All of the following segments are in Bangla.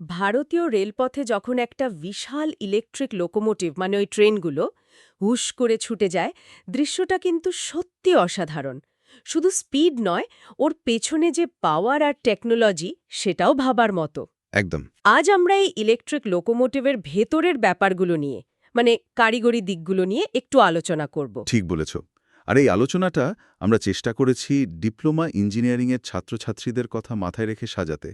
ভারতীয় রেলপথে যখন একটা বিশাল ইলেকট্রিক লোকোমোটিভ মানে ওই ট্রেনগুলো হুশ করে ছুটে যায় দৃশ্যটা কিন্তু সত্যি অসাধারণ। শুধু স্পিড নয় ওর পেছনে যে পাওয়ার আর টেকনোলজি সেটাও ভাবার মতো। একদম। আজ আমরা এই ইলেকট্রিক লোকোমোটিভের ভেতরের ব্যাপারগুলো নিয়ে মানে কারিগরি দিকগুলো নিয়ে একটু আলোচনা করব। ঠিক বলেছ। আর এই আলোচনাটা আমরা চেষ্টা করেছি ডিপ্লোমা ইঞ্জিনিয়ারিংয়ের ছাত্রছাত্রীদের কথা মাথায় রেখে সাজাতে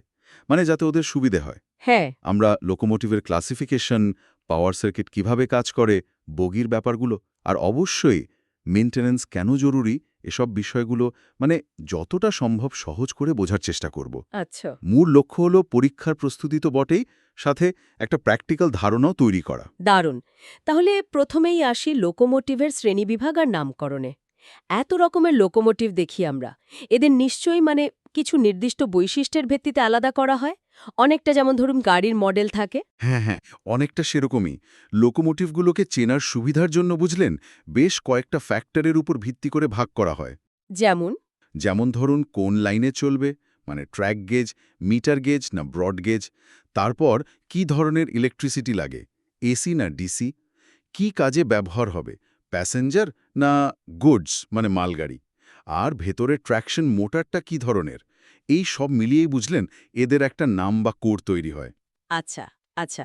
মানে যাতে ওদের সুবিধে হয়। হ্যাঁ। আমরা লোকোমোটিভের ক্লাসিফিকেশন পাওয়ার সার্কিট কীভাবে কাজ করে বগির ব্যাপারগুলো আর অবশ্যই মেনটেন্যান্স কেন জরুরি এসব বিষয়গুলো মানে যতটা সম্ভব সহজ করে বোঝার চেষ্টা করব। আচ্ছা। মূল লক্ষ্য হলো পরীক্ষার প্রস্তুতি তো বটেই সাথে একটা প্র্যাকটিক্যাল ধারণাও তৈরি করা। দারুণ। তাহলে প্রথমেই আসি লোকোমোটিভের শ্রেণীবিভাগ আর নামকরণে। এত রকমের লোকোমোটিভ দেখি আমরা। এদের নিশ্চয়ই মানে কিছু নির্দিষ্ট বৈশিষ্ট্যের ভিত্তিতে আলাদা করা হয়? অনেকটা যেমন ধরুন গাড়ির মডেল থাকে। হ্যাঁ হ্যাঁ অনেকটা সেরকমই। লোকোমোটিভগুলোকে চেনার সুবিধার জন্য বুঝলেন বেশ কয়েকটা ফ্যাক্টরের উপর ভিত্তি করে ভাগ করা হয়। যেমন? যেমন ধরুন কোন লাইনে চলবে মানে ট্র্যাক গেজ মিটার গেজ না ব্রড গেজ। তারপর কি ধরনের ইলেকট্রিসিটি লাগে এসি না ডিসি? কি কাজে ব্যবহার হবে? প্যাসেঞ্জার না গুডস মানে মালগাড়ি? আর ভেতরে ট্র্যাকশন মোটরটা কি ধরনের? এই সব মিলিয়েই বুঝলেন এদের একটা নাম বা কোর তৈরি হয়। আচ্ছা আচ্ছা।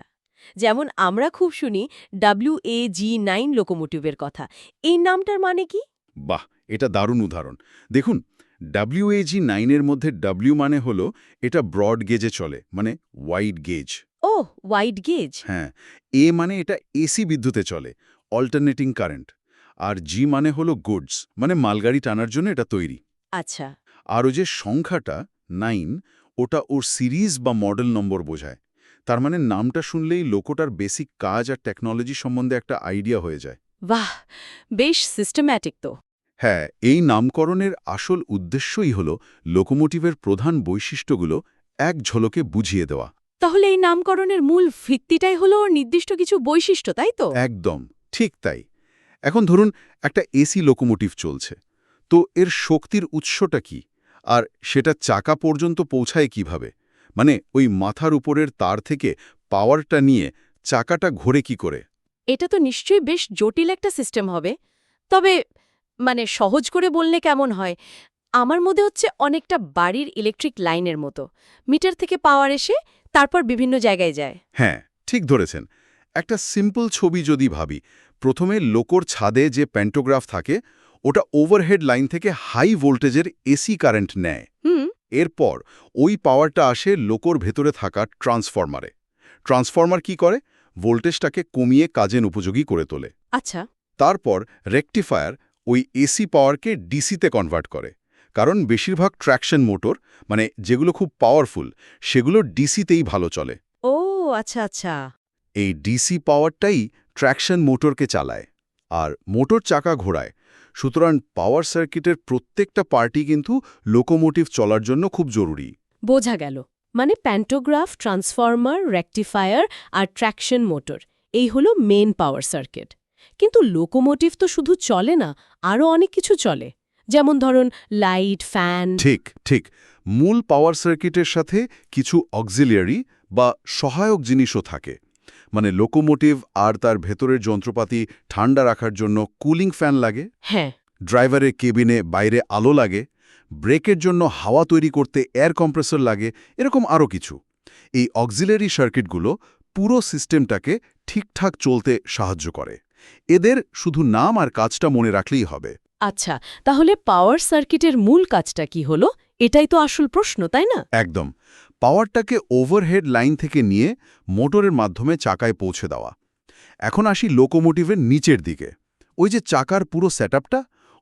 যেমন আমরা খুব শুনি ডাব্লিউ এ জি নাইন লোকোমোটিভের কথা। এই নামটার মানে কি? বাহ এটা দারুণ উদাহরণ। দেখুন ডাব্লিউএজি নাইনের মধ্যে ডাব্লিউ মানে হলো এটা ব্রড গেজে চলে মানে ওয়াইড গেজ। ও ওয়াইড গেজ। হ্যাঁ এ মানে এটা এসি বিদ্যুতে চলে। অল্টারনেটিং কারেন্ট আর জি মানে হলো গুডস মানে মালগাড়ি টানার জন্য এটা তৈরি। আচ্ছা। আর ও যে সংখ্যাটা নাইন ওটা ওর সিরিজ বা মডেল নম্বর বোঝায়। তার মানে নামটা শুনলেই লোকোটার বেসিক কাজ আর টেকনোলজি সম্বন্ধে একটা আইডিয়া হয়ে যায়। বাহ! বেশ সিস্টেম্যাটিক তো। হ্যাঁ এই নামকরণের আসল উদ্দেশ্যই হল লোকোমোটিভের প্রধান বৈশিষ্ট্যগুলো এক ঝলকে বুঝিয়ে দেওয়া। তাহলে এই নামকরণের মূল ভিত্তিটাই হলো ওর নির্দিষ্ট কিছু বৈশিষ্ট্য তাই তো? একদম। ঠিক তাই। এখন ধরুন একটা এসি লোকোমোটিভ চলছে। তো এর শক্তির উৎসটা কি? আর সেটা চাকা পর্যন্ত পৌঁছায় কীভাবে? মানে ওই মাথার উপরের তার থেকে পাওয়ারটা নিয়ে চাকাটা ঘোরে কি করে? এটা তো নিশ্চয়ই বেশ জটিল একটা সিস্টেম হবে। তবে মানে সহজ করে বললে কেমন হয়? আমার মধ্যে হচ্ছে অনেকটা বাড়ির ইলেকট্রিক লাইনের মতো। মিটার থেকে পাওয়ার এসে তারপর বিভিন্ন জায়গায় যায়। হ্যাঁ ঠিক ধরেছেন। একটা সিম্পল ছবি যদি ভাবি প্রথমে লোকর ছাদে যে প্যান্টোগ্রাফ থাকে ওটা ওভারহেড লাইন থেকে হাই ভোল্টেজের এসি কারেন্ট নেয়। এরপর ওই পাওয়ারটা আসে লোকর ভেতরে থাকা ট্রান্সফরমারে ট্রান্সফরমার কি করে? ভোল্টেজটাকে কমিয়ে কাজের উপযোগী করে তোলে। আচ্ছা। তারপর রেকটিফায়ার ওই এসি পাওয়ারকে ডিসিতে কনভার্ট করে। কারণ বেশিরভাগ ট্র্যাকশন মোটর মানে যেগুলো খুব পাওয়ারফুল সেগুলো ডিসিতেই ভালো চলে। ও আচ্ছা আচ্ছা। এই ডিসি পাওয়ারটাই ট্র্যাকশন মোটরকে চালায় আর মোটর চাকা ঘোরায়। সুতরাং পাওয়ার সার্কিটের প্রত্যেকটা পার্টি কিন্তু লোকোমোটিভ চলার জন্য খুব জরুরি। বোঝা গেল। মানে প্যান্টোগ্রাফ ট্রান্সফর্মার রেকটিফায়ার আর ট্র্যাকশন মোটর এই হলো মেন পাওয়ার সার্কিট কিন্তু লোকোমোটিভ তো শুধু চলে না আরও অনেক কিছু চলে। যেমন ধরুন লাইট ফ্যান ঠিক ঠিক। মূল পাওয়ার সার্কিটের সাথে কিছু অক্সিলিয়ারি বা সহায়ক জিনিসও থাকে। মানে লোকোমোটিভ আর তার ভেতরের যন্ত্রপাতি ঠান্ডা রাখার জন্য কুলিং ফ্যান লাগে। হ্যাঁ। ড্রাইভারের কেবিনে বাইরে আলো লাগে। ব্রেকের জন্য হাওয়া তৈরি করতে এয়ার কম্প্রেসর লাগে। এরকম আরও কিছু। এই অক্সিলারি সার্কিটগুলো পুরো সিস্টেমটাকে ঠিকঠাক চলতে সাহায্য করে। এদের শুধু নাম আর কাজটা মনে রাখলেই হবে। আচ্ছা তাহলে পাওয়ার সার্কিটের মূল কাজটা কি হলো? এটাই তো আসল প্রশ্ন তাই না? একদম। পাওয়ারটাকে ওভারহেড লাইন থেকে নিয়ে মোটরের মাধ্যমে চাকায় পৌঁছে দেওয়া। এখন আসি লোকোমোটিভের নিচের দিকে। ওই যে চাকার পুরো সেটআপটা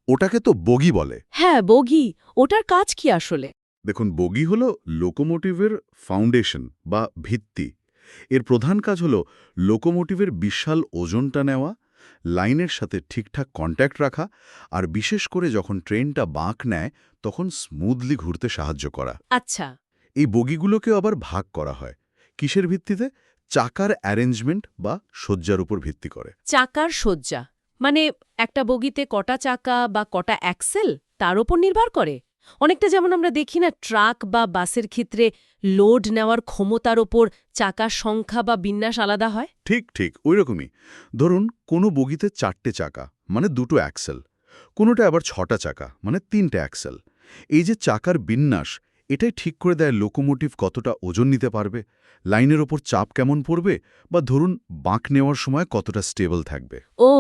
ওটাকে তো বগি বলে। হ্যাঁ বগি। ওটার কাজ কি আসলে? দেখুন বগি হল লোকোমোটিভের ফাউন্ডেশন বা ভিত্তি। এর প্রধান কাজ হল লোকোমোটিভের বিশাল ওজনটা নেওয়া লাইনের সাথে ঠিকঠাক কন্ট্যাক্ট রাখা আর বিশেষ করে যখন ট্রেনটা বাঁক নেয় তখন স্মুথলি ঘুরতে সাহায্য করা। আচ্ছা। এই বগিগুলোকে আবার ভাগ করা হয়। কিসের ভিত্তিতে? চাকার অ্যারেঞ্জমেন্ট বা সজ্জার উপর ভিত্তি করে। চাকার সজ্জা মানে একটা বগিতে কটা চাকা বা কটা অ্যাক্সেল তার ওপর নির্ভর করে। অনেকটা যেমন আমরা দেখি না ট্রাক বা বাসের ক্ষেত্রে লোড নেওয়ার ক্ষমতার ওপর চাকার সংখ্যা বা বিন্যাস আলাদা হয়? ঠিক ঠিক ওই রকমই ধরুন কোনো বগিতে চারটে চাকা মানে দুটো অ্যাক্সেল। কোনোটা আবার ছটা চাকা মানে তিনটে অ্যাক্সেল। এই যে চাকার বিন্যাস এটাই ঠিক করে দেয় লোকোমোটিভ কতটা ওজন নিতে পারবে লাইনের ওপর চাপ কেমন পড়বে বা ধরুন বাঁক নেওয়ার সময় কতটা স্টেবল থাকবে। ও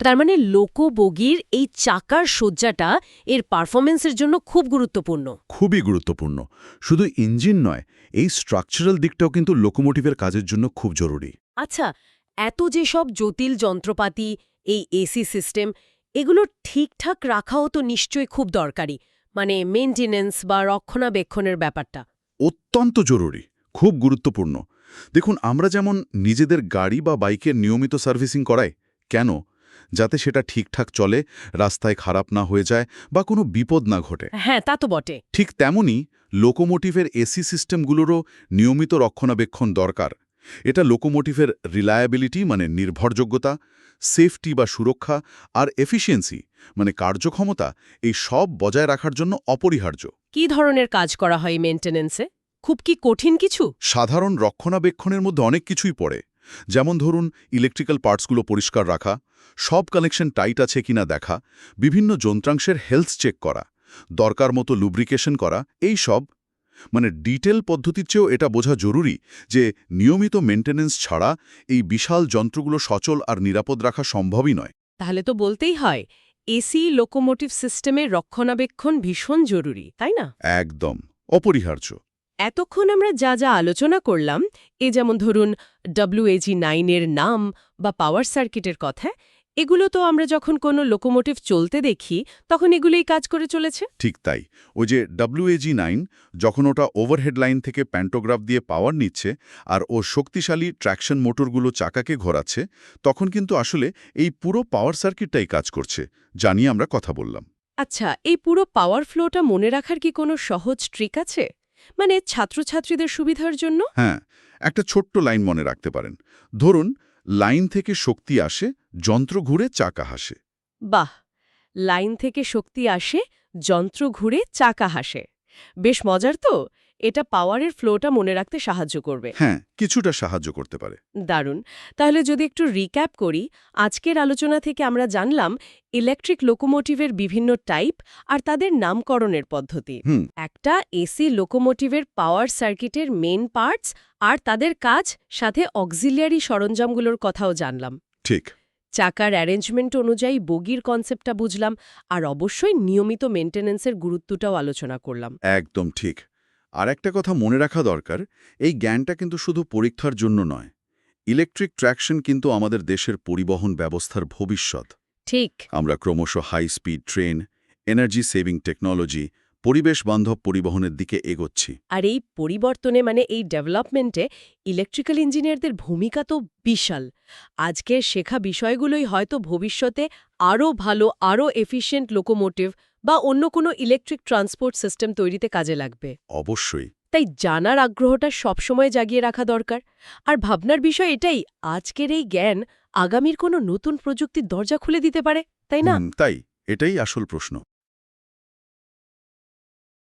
তার মানে লোকো বগির এই চাকার সজ্জাটা এর পারফরমেন্সের জন্য খুব গুরুত্বপূর্ণ। খুবই গুরুত্বপূর্ণ। শুধু ইঞ্জিন নয় এই স্ট্রাকচারাল দিকটাও কিন্তু লোকোমোটিভের কাজের জন্য খুব জরুরি। আচ্ছা এত যে সব জটিল যন্ত্রপাতি এই এসি সিস্টেম এগুলো ঠিকঠাক রাখাও তো নিশ্চয়ই খুব দরকারি। মানে মেনটেনেন্স বা রক্ষণাবেক্ষণের ব্যাপারটা। অত্যন্ত জরুরি খুব গুরুত্বপূর্ণ। দেখুন আমরা যেমন নিজেদের গাড়ি বা বাইকের নিয়মিত সার্ভিসিং করাই কেন? যাতে সেটা ঠিকঠাক চলে রাস্তায় খারাপ না হয়ে যায় বা কোনো বিপদ না ঘটে। হ্যাঁ তা তো বটে। ঠিক তেমনি লোকোমোটিভের এসি সিস্টেমগুলোরও নিয়মিত রক্ষণাবেক্ষণ দরকার। এটা লোকোমোটিভের রিলায়াবিলিটি মানে নির্ভরযোগ্যতা সেফটি বা সুরক্ষা আর এফিসিয়েন্সি মানে কার্যক্ষমতা এই সব বজায় রাখার জন্য অপরিহার্য। কি ধরনের কাজ করা হয় মেনটেনেন্সে খুব কি কঠিন কিছু? সাধারণ রক্ষণাবেক্ষণের মধ্যে অনেক কিছুই পড়ে। যেমন ধরুন ইলেকট্রিক্যাল পার্টসগুলো পরিষ্কার রাখা সব কানেকশন টাইট আছে কিনা দেখা বিভিন্ন যন্ত্রাংশের হেলথ চেক করা দরকার মতো লুব্রিকেশন করা এই সব মানে ডিটেল পদ্ধতির চেয়েও এটা বোঝা জরুরি যে নিয়মিত মেনটেনেন্স ছাড়া এই বিশাল যন্ত্রগুলো সচল আর নিরাপদ রাখা সম্ভবই নয়। তাহলে তো বলতেই হয় এসি লোকোমোটিভ সিস্টেমের রক্ষণাবেক্ষণ ভীষণ জরুরি তাই না? একদম অপরিহার্য। এতক্ষণ আমরা যা যা আলোচনা করলাম এ যেমন ধরুন ডব্লিউএজি নাইনের নাম বা পাওয়ার সার্কিটের কথা এগুলো তো আমরা যখন কোনো লোকোমোটিভ চলতে দেখি তখন এগুলোই কাজ করে চলেছে? ঠিক তাই। ওই যে ডাব্লিউএজি নাইন যখন ওটা ওভারহেড লাইন থেকে প্যান্টোগ্রাফ দিয়ে পাওয়ার নিচ্ছে আর ও শক্তিশালী ট্র্যাকশন মোটরগুলো চাকাকে ঘোরাচ্ছে তখন কিন্তু আসলে এই পুরো পাওয়ার সার্কিটটাই কাজ করছে জানিয়ে আমরা কথা বললাম। আচ্ছা এই পুরো পাওয়ার ফ্লোটা মনে রাখার কি কোনো সহজ ট্রিক আছে? মানে ছাত্রছাত্রীদের সুবিধার জন্য? হ্যাঁ একটা ছোট্ট লাইন মনে রাখতে পারেন। ধরুন লাইন থেকে শক্তি আসে, যন্ত্র ঘুরে চাকা হাসে। বাহ! লাইন থেকে শক্তি আসে, যন্ত্র ঘুরে চাকা হাসে। বেশ মজার তো। এটা পাওয়ারের ফ্লোটা মনে রাখতে সাহায্য করবে। হ্যাঁ কিছুটা সাহায্য করতে পারে। দারুণ। তাহলে যদি একটু রিক্যাপ করি আজকের আলোচনা থেকে আমরা জানলাম ইলেকট্রিক লোকোমোটিভের বিভিন্ন টাইপ আর তাদের নামকরণের পদ্ধতি। একটা এসি লোকোমোটিভের পাওয়ার সার্কিটের মেন পার্টস আর তাদের কাজ সাথে অক্সিলিয়ারি সরঞ্জামগুলোর কথাও জানলাম। ঠিক। চাকার অ্যারেঞ্জমেন্ট অনুযায়ী বগির কনসেপ্টটা বুঝলাম আর অবশ্যই নিয়মিত মেনটেন্যান্সের গুরুত্বটাও আলোচনা করলাম। একদম ঠিক। আর একটা কথা মনে রাখা দরকার এই জ্ঞানটা কিন্তু শুধু পরীক্ষার জন্য নয়। ইলেকট্রিক ট্র্যাকশন কিন্তু আমাদের দেশের পরিবহন ব্যবস্থার ভবিষ্যৎ। ঠিক। আমরা ক্রমশ high speed train energy saving technology পরিবেশ বান্ধব পরিবহনের দিকে এগোচ্ছি। আর এই পরিবর্তনে মানে এই ডেভেলপমেন্টে ইলেকট্রিক্যাল ইঞ্জিনিয়ারদের ভূমিকা তো বিশাল। আজকের শেখা বিষয়গুলোই হয়তো ভবিষ্যতে আরও ভালো আরও এফিশিয়েন্ট লোকোমোটিভ বা অন্য কোনো ইলেকট্রিক ট্রান্সপোর্ট সিস্টেম তৈরিতে কাজে লাগবে। অবশ্যই। তাই জানার আগ্রহটা সবসময় জাগিয়ে রাখা দরকার। আর ভাবনার বিষয় এটাই আজকের এই জ্ঞান আগামীর কোনো নতুন প্রযুক্তির দরজা খুলে দিতে পারে তাই না? তাই এটাই আসল প্রশ্ন।